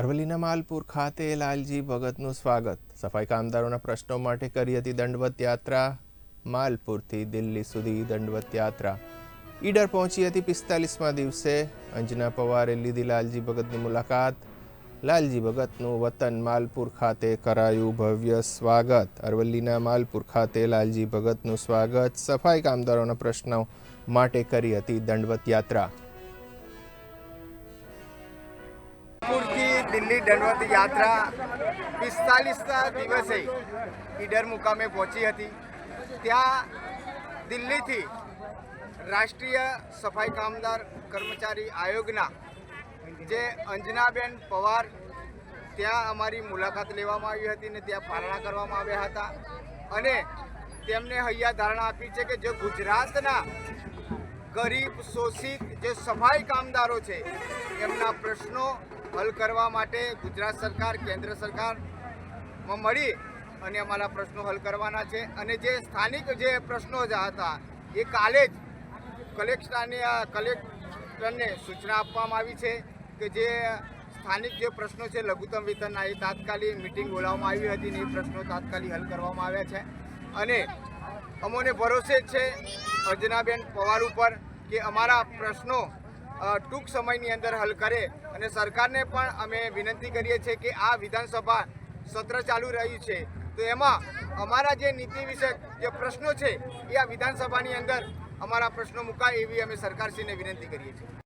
અરવલ્લીના માલપુર ખાતે લાલજી ભગતનું સ્વાગત. સફાઈ કામદારોના પ્રશ્નો માટે કરી હતી દંડવત યાત્રા. માલપુરથી દિલ્હી સુધી દંડવત યાત્રા. ઈડર પહોંચી હતી પિસ્તાલીસમાં દિવસે. અંજના પવારે લીધી લાલજી ભગતની મુલાકાત. લાલજી ભગતનું વતન માલપુર ખાતે કરાયું ભવ્ય સ્વાગત. અરવલ્લીના માલપુર ખાતે લાલજી ભગતનું સ્વાગત. સફાઈ કામદારોના પ્રશ્નો માટે કરી હતી દંડવત યાત્રા. દિલ્હી દંડવત યાત્રા પિસ્તાલીસના દિવસે ઈડર મુકામે પહોંચી હતી. ત્યાં દિલ્હીથી રાષ્ટ્રીય સફાઈ કામદાર કર્મચારી આયોગના જે અંજનાબેન પવાર ત્યાં અમારી મુલાકાત લેવામાં આવી હતી ને ત્યાં પારણા કરવામાં આવ્યા હતા. અને તેમને હૈયા ધારણા આપી છે કે જે ગુજરાતના ગરીબ શોષિત જે સફાઈ કામદારો છે, એમના પ્રશ્નો હલ કરવા માટે ગુજરાત સરકાર, કેન્દ્ર સરકારમાં મળી અને અમારા પ્રશ્નો હલ કરવાના છે. અને જે સ્થાનિક જે પ્રશ્નો જ હતા, એ કાલે જ કલેક્ટરને કલેક્ટરને સૂચના આપવામાં આવી છે કે જે સ્થાનિક જે પ્રશ્નો છે, લઘુત્તમ વેતનના, એ તાત્કાલિક મિટિંગ બોલાવવામાં આવી હતી ને એ પ્રશ્નો તાત્કાલિક હલ કરવામાં આવ્યા છે. અને અમોને ભરોસે છે અર્જનાબેન પવાર ઉપર કે અમારા પ્રશ્નો ટૂંક સમયની અંદર હલ કરે. અને સરકારને પણ અમે વિનંતી કરીએ છીએ કે આ વિધાનસભા સત્ર ચાલુ રહ્યું છે. તો એમાં અમારા જે નીતિ વિષયક જે પ્રશ્નો છે, એ આ વિધાનસભાની અંદર અમારા પ્રશ્નો મુકાય એવી અમે સરકારશ્રીને વિનંતી કરીએ છીએ.